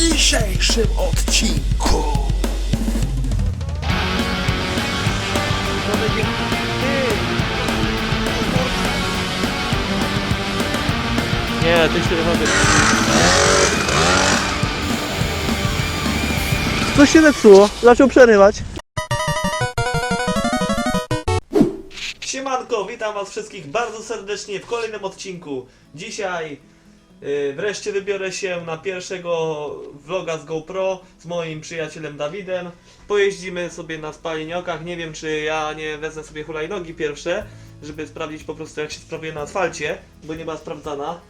dzisiejszym odcinku. Nie, ty się robię. Coś się zepsuło, zaczął przerywać. Siemanko, witam was wszystkich bardzo serdecznie w kolejnym odcinku. Dzisiaj wreszcie wybiorę się na pierwszego vloga z GoPro z moim przyjacielem Dawidem. Pojeździmy sobie na spaliniokach, nie wiem czy ja nie wezmę sobie hulajnogi pierwsze, żeby sprawdzić po prostu jak się sprawuje na asfalcie, bo nie była sprawdzana.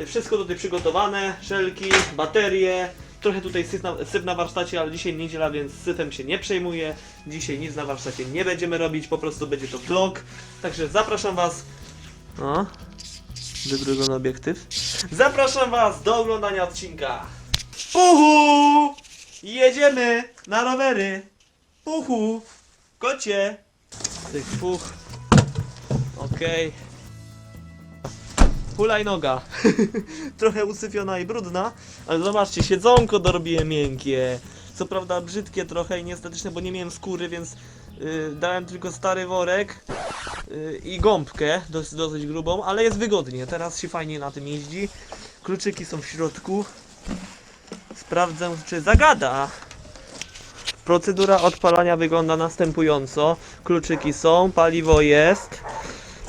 Y, Wszystko tutaj przygotowane, szelki, baterie, trochę tutaj syf na, syf na warsztacie, ale dzisiaj niedziela, więc syfem się nie przejmuję. Dzisiaj nic na warsztacie nie będziemy robić, po prostu będzie to vlog. Także zapraszam was. O, wybryzony obiektyw. Zapraszam was do oglądania odcinka. Puhu! Jedziemy na rowery. Puhu! Kocie! Tych puch. Okej. Hulajnoga. Trochę usyfiona i brudna, ale zobaczcie, siedzonko dorobiłem miękkie. Co prawda brzydkie trochę i niestetyczne, bo nie miałem skóry, więc dałem tylko stary worek yy, i gąbkę, dosyć, dosyć grubą, ale jest wygodnie. Teraz się fajnie na tym jeździ. Kluczyki są w środku. Sprawdzę, czy zagada. Procedura odpalania wygląda następująco. Kluczyki są, paliwo jest,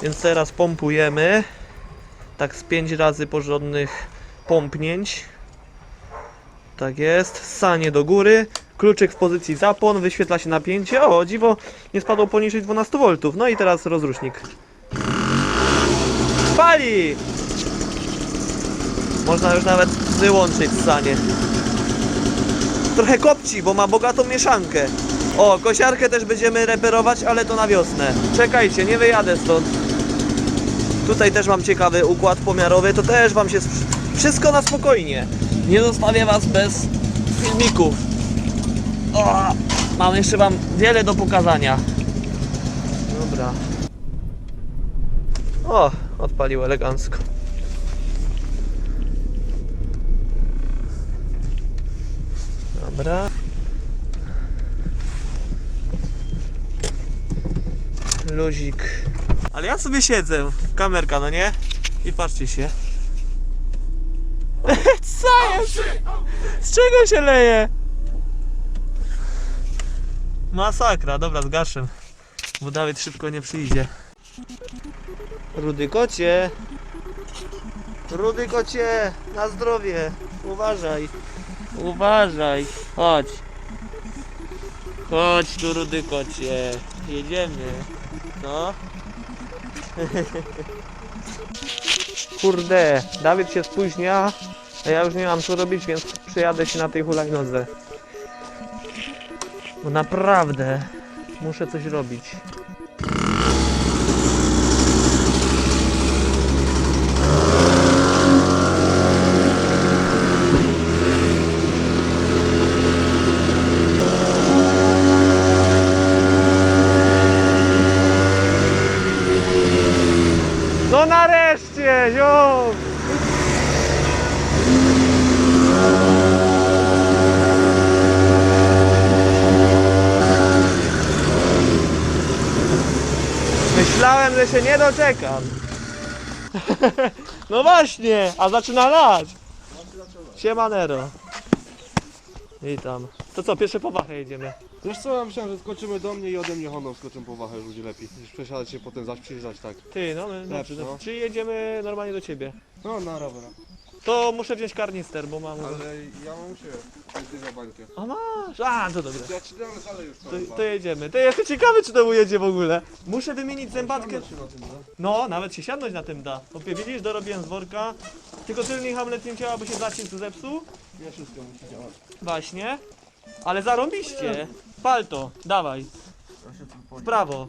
więc teraz pompujemy. Tak z 5 razy porządnych pompnięć. Tak jest. Sanie do góry. Kluczyk w pozycji zapłon. Wyświetla się napięcie. O, dziwo, nie spadło poniżej 12 V. No i teraz rozrusznik. Pali! Można już nawet wyłączyć sanie. Trochę kopci, bo ma bogatą mieszankę. O, kosiarkę też będziemy reperować, ale to na wiosnę. Czekajcie, nie wyjadę stąd. Tutaj też mam ciekawy układ pomiarowy, to też wam się wszystko na spokojnie. Nie zostawię was bez filmików. O, mam jeszcze wam wiele do pokazania. Dobra. O, odpalił elegancko. Dobra. Luzik. Ale ja sobie siedzę, kamerka, no nie? I patrzcie się. Co jest? Z czego się leje? Masakra, dobra, zgaszę. Bo Dawid szybko nie przyjdzie. Rudy kocie. Rudy kocie, na zdrowie. Uważaj. Uważaj. Chodź. Chodź tu, rudy kocie. Jedziemy. No. Kurde, Dawid się spóźnia, a ja już nie mam co robić, więc przejadę się na tej hulajnodze. Bo naprawdę muszę coś robić. No nareszcie, ziom! Myślałem, że się nie doczekam. No właśnie, a zaczyna lać. Siemanero. Witam. To co, pierwsze po wachę jedziemy. Wiesz co, ja myślałem, że skoczymy do mnie i ode mnie Hondą skoczą po wachę, będzie lepiej. Niż przesiadać się potem zaś przyjeżdżać tak. Ty, no, no Lepsze, dobrze. no. Czy jedziemy normalnie do ciebie? No na rower. To muszę wziąć karnister, bo mam... Ale ja mam u siebie ty za bańkę. A masz! A, to dobra. Ja ci dam ale już To, to jedziemy. To jestem ciekawy, czy to ujedzie w ogóle. Muszę wymienić zębatkę. się na tym, no. No, nawet się siadnąć na tym da. Opie, widzisz, dorobiłem z worka. Tylko tylny hamlet nie chciała, bo się zacisk zepsuł. Nie wszystko musi działać. Właśnie. Ale zarąbiście. Palto, dawaj. Ja się W prawo.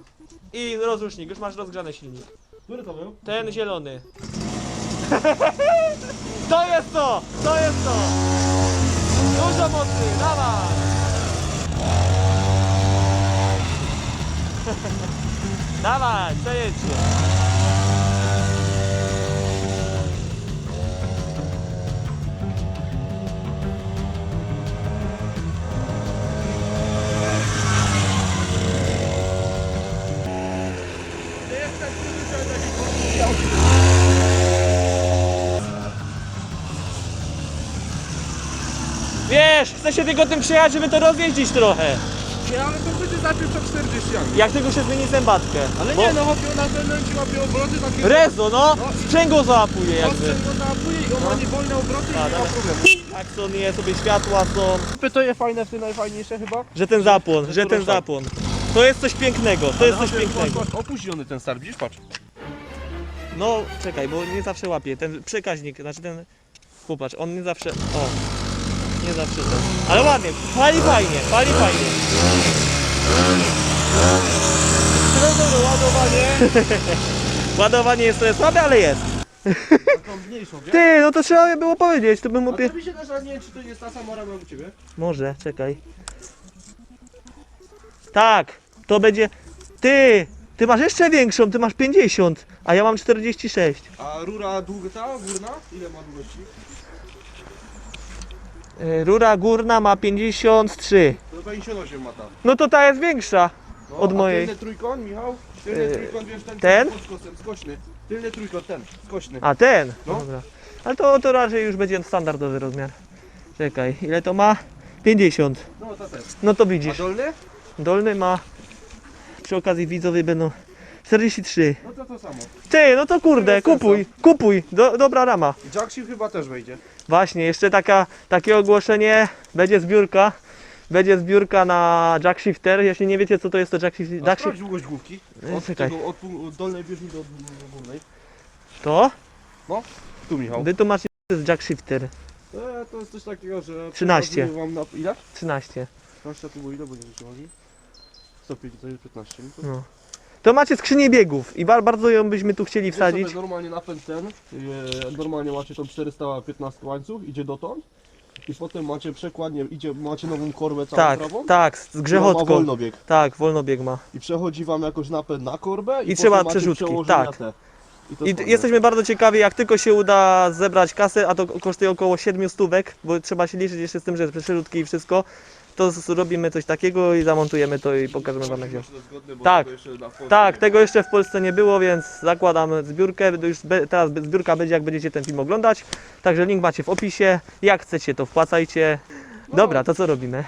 I rozrusznik, już masz rozgrzany silnik. Który to był? Ten zielony. To jest to! To jest to! Dużo mocy, dawaj! dawaj, przejedźcie. Wiesz, chcę się tylko tym przejechać, żeby to rozjeździć trochę. Nie, ale to będzie najpierw to 40 jak. Jak tylko się zmieni zębatkę. Ale Bo- nie, no chłopie, na ci łapie obroty takie... Rezo, no! Sprzęgło załapuje jakby. Ostrzeń go zaapuje i on ma niewolne obroty i A, nie ma problemu. Aksonie, sobie światła są. To jest fajne, w tym najfajniejsze chyba. Że ten zapłon, że ten zapłon. To jest coś pięknego, to jest coś pięknego. Opóźniony ten start, widzisz, patrz. No, czekaj, bo nie zawsze łapie. Ten przekaźnik, znaczy ten... Popatrz, on nie zawsze... O! Nie zawsze ten. Ale ładnie, pali fajnie, pali fajnie. Średnie ładowanie. Ładowanie jest trochę słabe, ale jest. Taką mniejszą, wiesz? Ty, no to trzeba było powiedzieć, to bym A opie... to mi się też, nie wiem, czy to jest ta sama rama u ciebie. Może, czekaj. Tak, to będzie... Ty! Ty masz jeszcze większą, ty masz 50, a ja mam 46. A rura długa, ta górna? Ile ma długości? Yy, Rura górna ma 53. To 58 ma ta. No to ta jest większa. No, Od a mojej. Tylny trójkąt, Michał? Tylny Yy, trójkąt, wiesz, ten, ten? skośny. Tylny trójkąt, ten, skośny. A ten? No. Dobra. Ale to, to raczej już będzie standardowy rozmiar. Czekaj, ile to ma? 50. No, to też. No to A widzisz. dolny? Dolny ma. Przy okazji widzowie będą 43. No to to samo. Ty, no to kurde, kupuj, kupuj. Do, dobra rama. Jackshift chyba też wejdzie. Właśnie, jeszcze taka, takie ogłoszenie. Będzie zbiórka. Będzie zbiórka na jackshifter. Jeśli nie wiecie co to jest to jackshift, A jackshift sprawdź długość główki. Od, czekaj. tego, od, pół- od dolnej bieżni do, górnej. to Tu Michał. wytłumaczcie co to jest jackshifter. To, to jest coś takiego, że... 13. pokazuję Wam na, ile? 13. 13 to było ile, bo nie wiem czy chodzi. 105 to jest 15. No to No. To macie skrzynię biegów i ba- bardzo ją byśmy tu chcieli Idzie sobie wsadzić. normalnie napęd ten, e, normalnie macie tą 415 łańcuch, idzie dotąd i potem macie przekładnie, idzie, macie nową korbę całą Tak, prawą, tak, z ma grzechotką. wolnobieg Tak, wolnobieg ma. i przechodzi wam jakoś napęd na korbę i, trzeba macie przerzutki, przełożenia tak. Te. I, to I jest d- fajne. jesteśmy bardzo ciekawi, jak tylko się uda zebrać kasę, a to kosztuje około 7 stówek, bo trzeba się liczyć jeszcze z tym, że przerzutki i wszystko, to zrobimy coś takiego i zamontujemy to i pokażemy wam jak bo Tak. tego Tak, tego jeszcze w Polsce nie było, więc zakładam zbiórkę. Już be, teraz zbiórka będzie, jak będziecie ten film oglądać. Także link macie w opisie. Jak chcecie, to wpłacajcie. Dobra, to co robimy?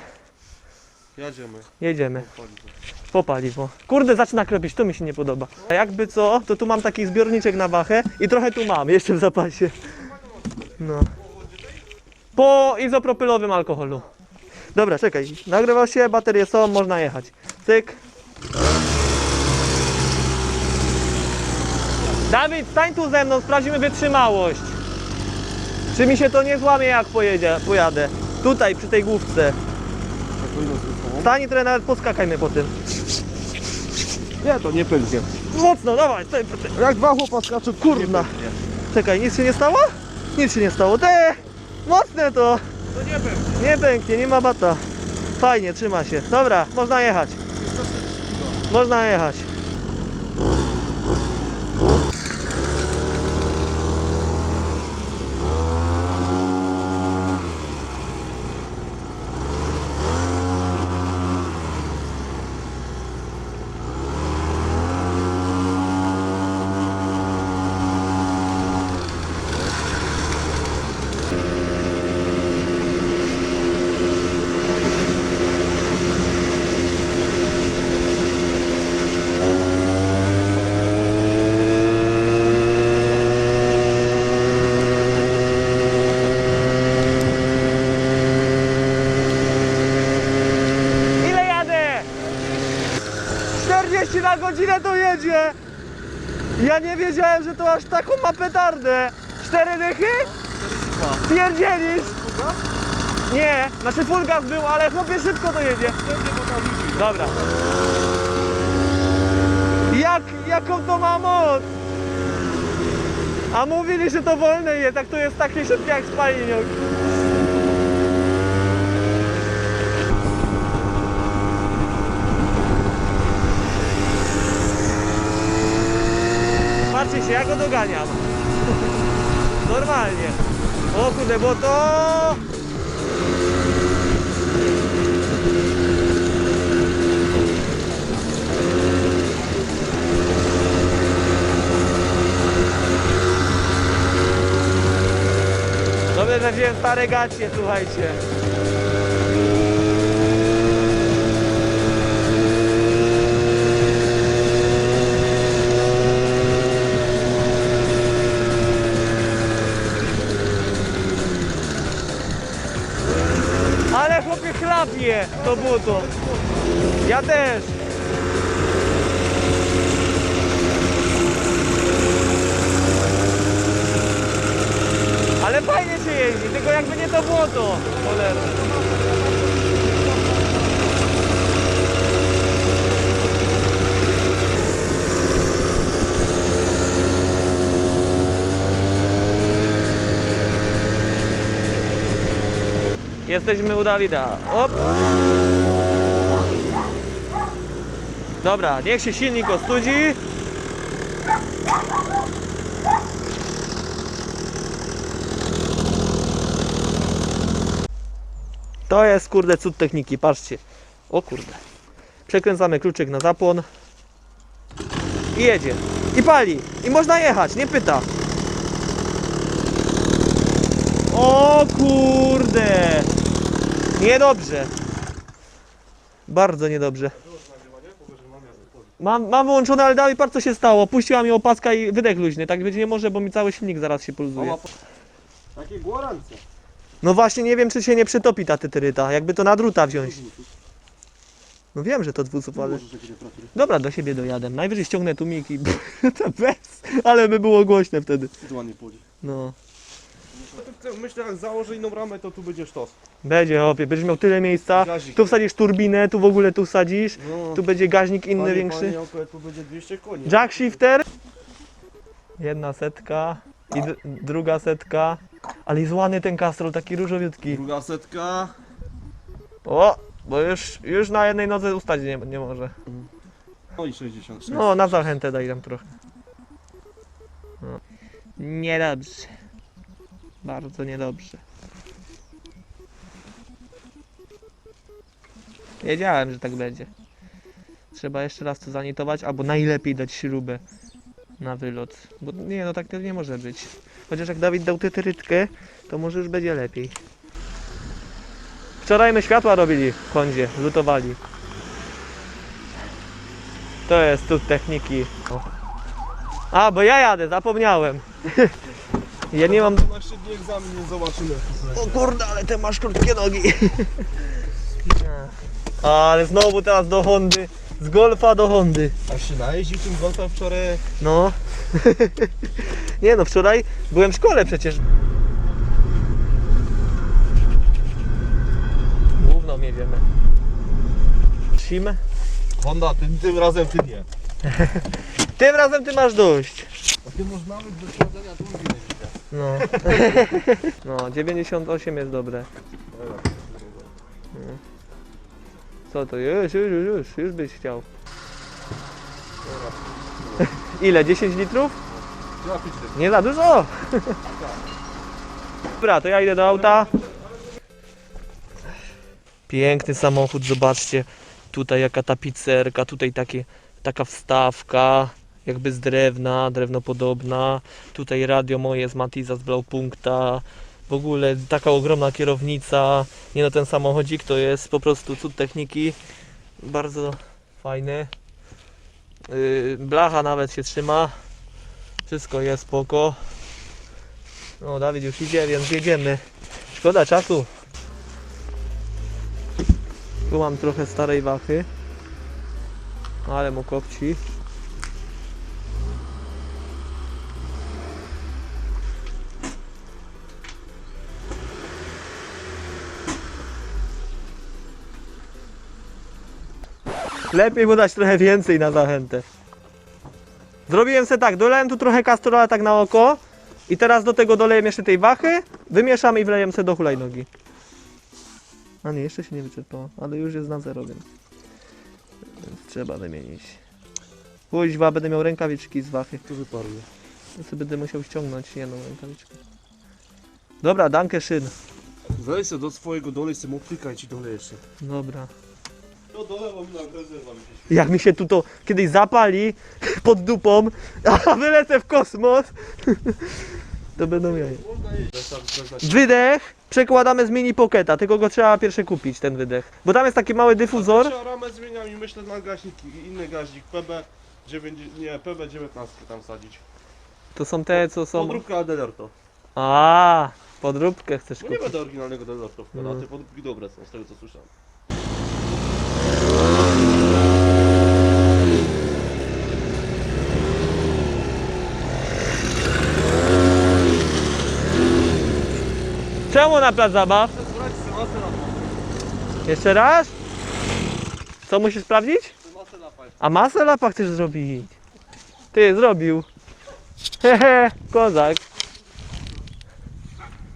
Jedziemy. Jedziemy. Po paliwo. Kurde, zaczyna kropić, to mi się nie podoba. A jakby co, to tu mam taki zbiorniczek na wachę i trochę tu mam, jeszcze w zapasie. No. Po izopropylowym alkoholu. Dobra, czekaj. Nagrywał się, baterie są, można jechać. Cyk. Dawid, stań tu ze mną, sprawdzimy wytrzymałość. Czy mi się to nie złamie, jak pojedzie, pojadę. Tutaj, przy tej główce. Stań i trochę nawet poskakajmy po tym. Nie, to nie pęknie. Mocno, dawaj, stoi. Jak dwa chłopa skaczą, Kurna. Czekaj, nic się nie stało? Nic się nie stało. Te! Mocne to! To nie pęknie. Nie pęknie, nie ma bata. Fajnie, trzyma się. Dobra, można jechać. Można jechać. Ile jadę? 40 na godzinę to jedzie! Ja nie wiedziałem, że to aż taką ma petardę. Cztery dychy? Pierdzielisz? Nie, znaczy full był, ale chłopie szybko to jedzie. Dobra. Jak, jaką to ma moc? A mówili, że to wolne jest, tak to jest takie szybkie jak spaliniok. Patrzcie doganiam. Normalnie. O kurde, bo to... Dobrze, że wziąłem stare gacie, słuchajcie. Ale chlapie to buto. Ja też. Ale fajnie się jeździ, tylko jakby nie to błoto. Cholera. Jesteśmy u Dawida. Op. Dobra, niech się silnik ostudzi. To jest kurde cud techniki, patrzcie. O kurde. Przekręcamy kluczyk na zapłon. I jedzie. I pali. I można jechać, nie pyta. O kurde. Niedobrze. Bardzo niedobrze. Mam, mam wyłączone, ale dalej patrz co się stało. Puściła mi opaska i wydech luźny. Tak być nie może, bo mi cały silnik zaraz się poluzuje. Takie gwarancje. No właśnie nie wiem czy się nie przetopi ta tytyryta. Jakby to na druta wziąć. No wiem, że to dwusów, ale... Dobra, do siebie dojadę. Najwyżej ściągnę tłumik i... bez. Ale by było głośne wtedy. No. Myślę, jak założę inną ramę, to tu będzie sztos. Będzie, hopie. Będziesz miał tyle miejsca. Gazik. Tu wsadzisz turbinę, tu w ogóle tu wsadzisz. No. Tu będzie gaźnik inny, Panie, większy. Panie, akurat tu będzie 200 koni. Jack shifter. Jedna setka. I d- druga setka. Ale jest ładny ten kastrol, taki różowiutki. Druga setka. O! Bo już, już na jednej nodze ustać nie, nie może. No i 60. No, na zachętę daj tam trochę. No. Niedobrze. Bardzo niedobrze. Wiedziałem, że tak będzie. Trzeba jeszcze raz to zanitować, albo najlepiej dać śrubę na wylot. Bo nie, no tak to nie może być. Chociaż jak Dawid dał tyrytkę, to może już będzie lepiej. Wczoraj my światła robili w Hondzie, lutowali. To jest tu techniki. A, bo ja jadę, zapomniałem. Ja nie mam... Na szybki egzamin nie zobaczymy. O kurde, ale ty masz krótkie nogi. Ale znowu teraz do Hondy. Z Golfa do Hondy. A się najeździł tym golfem wczoraj. No. Nie no, wczoraj byłem w szkole przecież. Główną jedziemy. Sim? Honda, tym, tym razem ty nie. Tym razem ty masz dość. A ty masz nawet do prowadzenia turbiny. No. No, 98 jest dobre. No. Co to? Już, już, już, już, już byś chciał. Ile? 10 litrów? Ja pić tym. Nie za dużo! Dobra, to ja idę do auta. Piękny samochód, zobaczcie. Tutaj jaka tapicerka, tutaj takie, taka wstawka, jakby z drewna, drewnopodobna. Tutaj radio moje z Matiza z Blaupunkta. W ogóle taka ogromna kierownica. Nie no, ten samochodzik to jest po prostu cud techniki. Bardzo fajny. Yy, blacha nawet się trzyma. Wszystko jest spoko. No, Dawid już idzie, więc jedziemy. Szkoda czasu. Tu mam trochę starej wachy. Ale mu kopci. Lepiej mu dać trochę więcej na zachętę. Zrobiłem sobie tak, dolałem tu trochę kastrola tak na oko i teraz do tego doleję jeszcze tej wachy, wymieszam i wleję sobie do hulajnogi. A nie, jeszcze się nie wyczerpało, ale już jest na zero, więc, więc trzeba wymienić. Kuźwa, będę miał rękawiczki z wachy. Tu wyparuje. To sobie będę musiał ściągnąć jedną rękawiczkę. Dobra, dankę szyn. Weź do swojego dolej se motyka i ci dolej jeszcze. Dobra. Dolewam na rezerwę. Jak mi się tu to kiedyś zapali pod dupą, a wylecę w kosmos, to będą jaja. Można. Wydech, przekładamy z mini pocketa, tylko go trzeba pierwsze kupić, ten wydech. Bo tam jest taki mały dyfuzor. Trzeba ramę zmieniam i myślę na gaźniki. I inny gaźnik PB 9, nie, PB 19 tam sadzić. To są te, co są... Podróbka Delorto. A, podróbkę chcesz No nie kupić. będę oryginalnego Delorto wkładał, Mm. te podróbki dobre są z tego co słyszałem. Czemu na plac zabaw? Jeszcze raz? Co musisz sprawdzić? A masę lapa chcesz zrobić? Ty, zrobił. Hehe, kozak.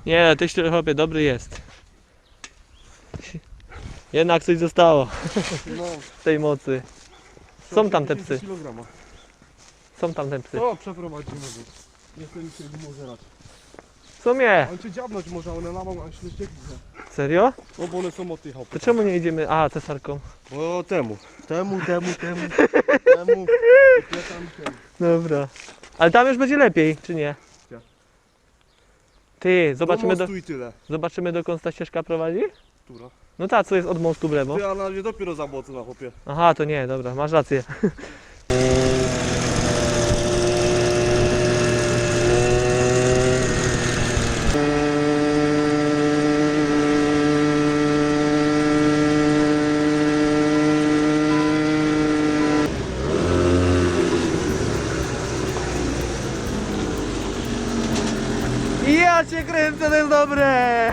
Nie, tyś chłopie, dobry jest. Jednak coś zostało z tej mocy. Są tam te psy. Są tam te psy. O, przeprowadzimy może. W sumie. On cię dziabnąć może, one lamą, a się ścieknie. Serio? No bo one są od tych To czemu nie idziemy? A, cesarką. Bo temu. Temu, temu, temu, temu. I tam, temu. Dobra. Ale tam już będzie lepiej, czy nie? Gdzie? Ty, zobaczymy, do, mostu i tyle. zobaczymy dokąd ta ścieżka prowadzi? Która? No ta, co jest od mostu w lewo. Ty, a na razie dopiero za mocno na chłopie. Aha, to nie, dobra, masz rację. Ja cię kręcę, to jest dobre!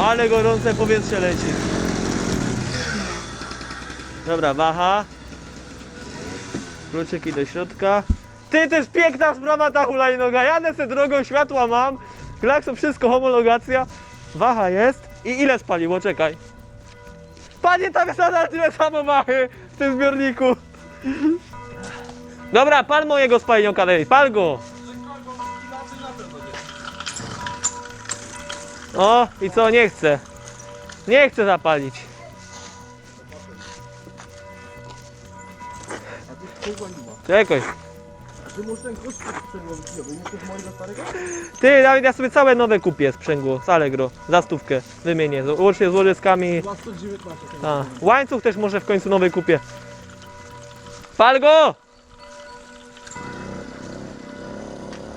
Ale gorące powietrze leci. Dobra, waha. Kluczyki do środka. Ty, to jest piękna sprawa ta hulajnoga. Jadę se drogą, światła mam. Klakson, wszystko, homologacja. Waha jest. I ile spaliło? Czekaj. Panie, tam jest nadal tyle samo wachy w tym zbiorniku. Dobra, pal mojego spalinioka, daj, pal go. O, i co, nie chcę. Nie chcę zapalić. A. Czekaj. Ty Dawid, ja sobie całe nowe kupię sprzęgło z Allegro. Za stówkę wymienię. Łącznie z łożyskami. 219. A, łańcuch też może w końcu nowy kupię. Pal go!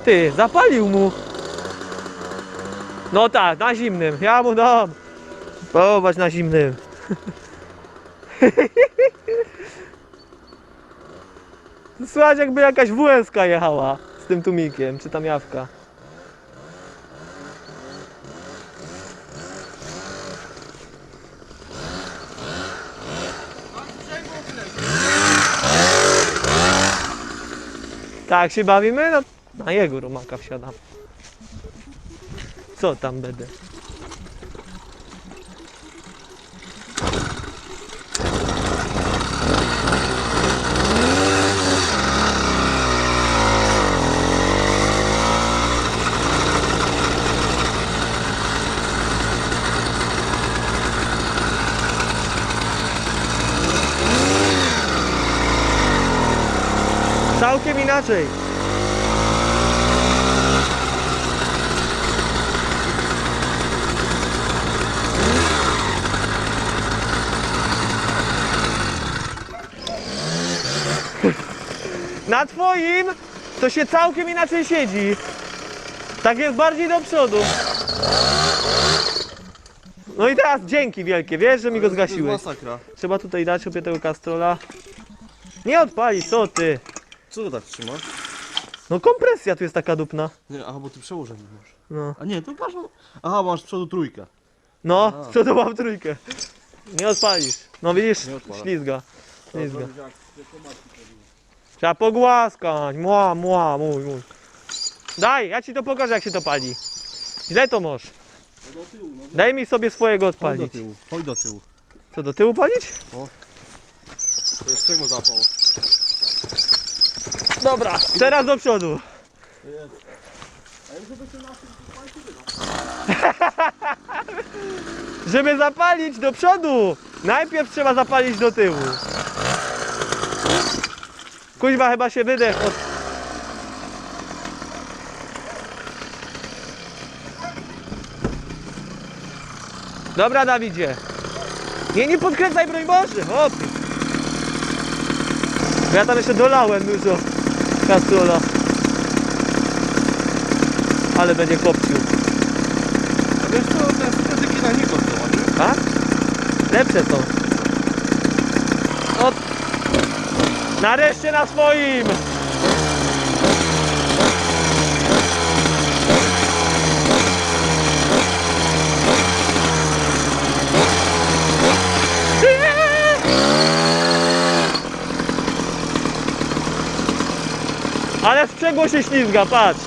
Ty, zapalił mu. No tak, na zimnym. Ja mu dam. Połować na zimnym. Słuchaj, jakby jakaś WSK jechała z tym tumikiem, czy tam jawka. Tak się bawimy? No, na jego rumaka wsiadam. Co tam będę? Całkiem inaczej. Na twoim to się całkiem inaczej siedzi. Tak jest bardziej do przodu. No i teraz dzięki wielkie, wiesz, że mi go zgasiłeś. masakra. Trzeba tutaj dać sobie tego kastrola. Nie odpali, co ty? Co to tak trzymasz? No kompresja tu jest taka dupna. Nie, aha, bo ty przełożenie masz. No, A nie, to masz... Aha, masz z przodu trójkę. no A. co to mam trójkę. Nie odpalisz. No widzisz, Nie odpala. ślizga. Ślizga. Trzeba pogłaskać. Mła, mła, mój, mój. Daj, ja ci to pokażę jak się to pali. Źle to masz. Daj mi sobie swojego Chodź do odpalić. tyłu, chodź do tyłu. Co, do tyłu palić? To jest czego zapał? Dobra, teraz do przodu. Żeby zapalić do przodu, najpierw trzeba zapalić do tyłu. Kuźwa chyba się wydech od... Dobra Dawidzie. Nie, nie podkręcaj broń Boże, hop. Ja tam jeszcze dolałem dużo kasula. No. Ale będzie kopcił. A wiesz co, te strategie na niego są, nie? A? Lepsze są. Nareszcie na swoim! Ale sprzęgło się ślizga, patrz!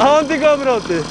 A on tylko obroty.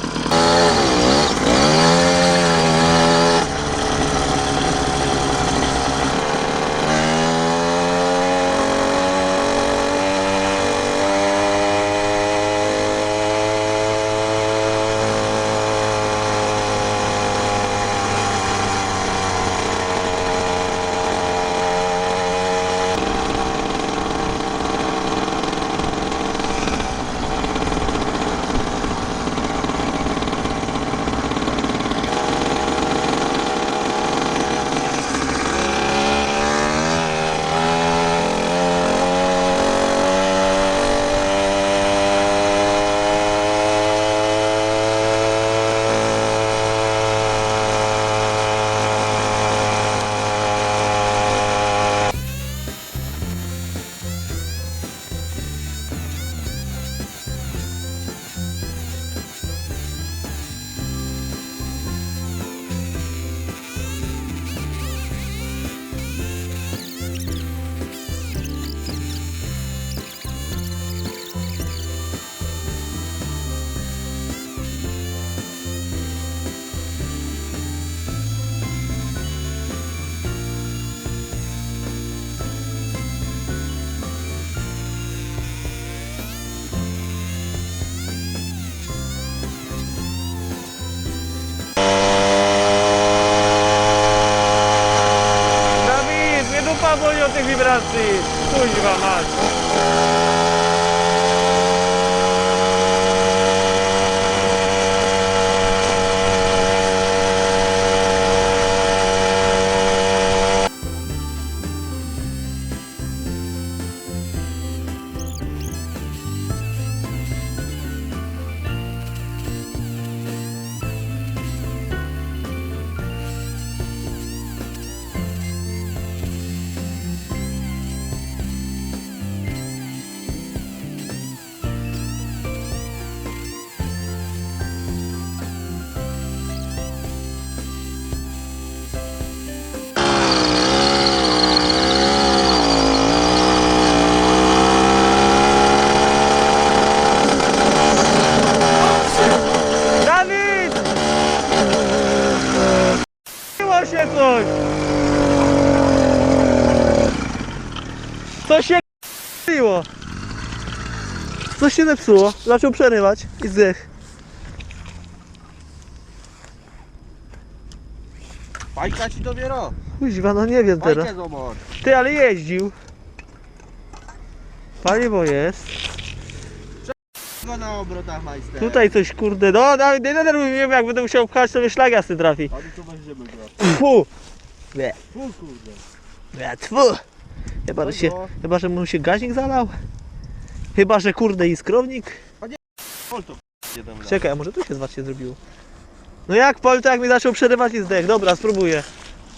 Od tych wibracji. Kuźwa Co się zepsuło? Zaczął przerywać i zdech. Fajka ci dobiero. Kuźwa, no nie wiem teraz. Fajkę zobacz. Ty, ale jeździł. Paliwo jest. Go na obrotach majster. Tutaj coś kurde, no Dawid, nie denerwuj mnie, jak będę musiał pchać, to mnie szlag jasny trafi. Ale tu weźmiemy go. Fu! Nie. Fu kurde. Ja, tfu. Chyba, że się, chyba, że mu się gaźnik zalał. Chyba, że kurde iskrownik. Pol to jeden raz. Czekaj, a może tu się zwacznie zrobiło. No jak pol, to jak mi zaczął przerywać i zdech. Dobra, spróbuję.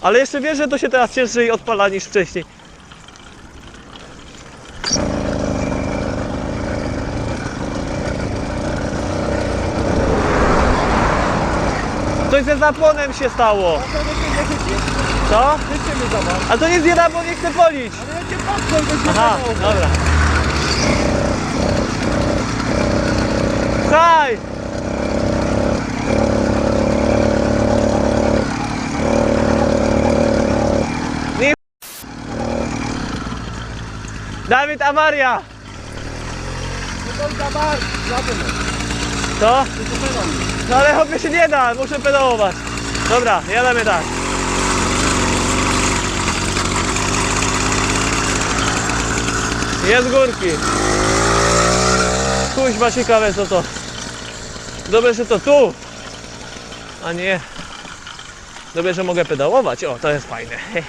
Ale jeszcze wiesz, że to się teraz ciężej odpala niż wcześniej. Coś ze zapłonem się stało. Co? Zobacz. A to nie zjada, bo nie chcę polić. Ale ja cię patrzę, bo się Aha, dobra. Haj! Nie- Dawid Amaria! Co? No ale chłopie się nie da, muszę pedałować. Dobra, jadamy tak. Jest górki. Kuźma ciekawe co to. Dobrze, że to tu. A nie. Dobrze, że mogę pedałować. O, to jest fajne.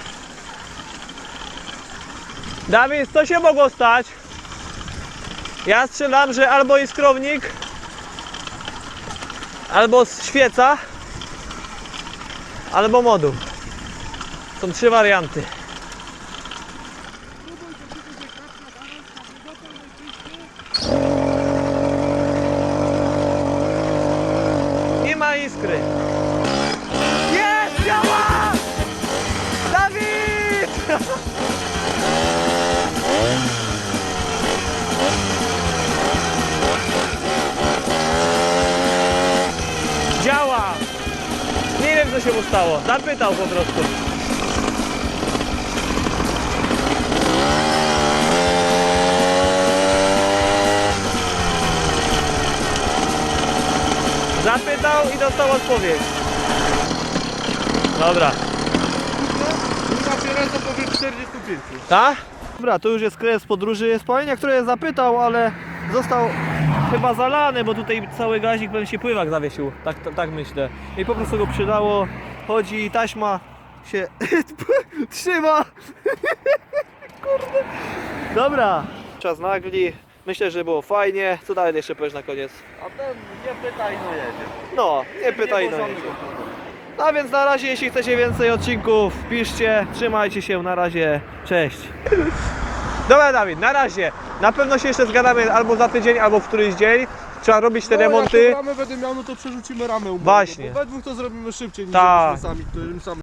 Dawid, co się mogło stać? Ja strzelam, że albo iskrownik, albo świeca, albo moduł. Są trzy warianty. Po prostu. Zapytał i dostał odpowiedź. Dobra. Ręce powie 45. Tak? Dobra, to już jest kres podróży. Spalenia, który zapytał, ale został chyba zalany, bo tutaj cały gazik pewnie się pływak zawiesił. Tak, tak, tak myślę. I po prostu go przydało. Chodzi taśma się trzyma. Kurde. Dobra. Czas nagli. Myślę, że było fajnie. Co dalej jeszcze powiesz na koniec? A ten nie pytaj, no jedzie. No, nie pytaj no. jedzie. A więc na razie, jeśli chcecie więcej odcinków, piszcie. Trzymajcie się, na razie. Cześć. Dobra, Dawid, na razie. Na pewno się jeszcze zgadamy albo za tydzień, albo w któryś dzień. Trzeba robić te No, remonty. Jak ramę będę miał, no to przerzucimy ramę. Właśnie. Bo we dwóch to zrobimy szybciej niż Tak. żebyśmy sami, którym sam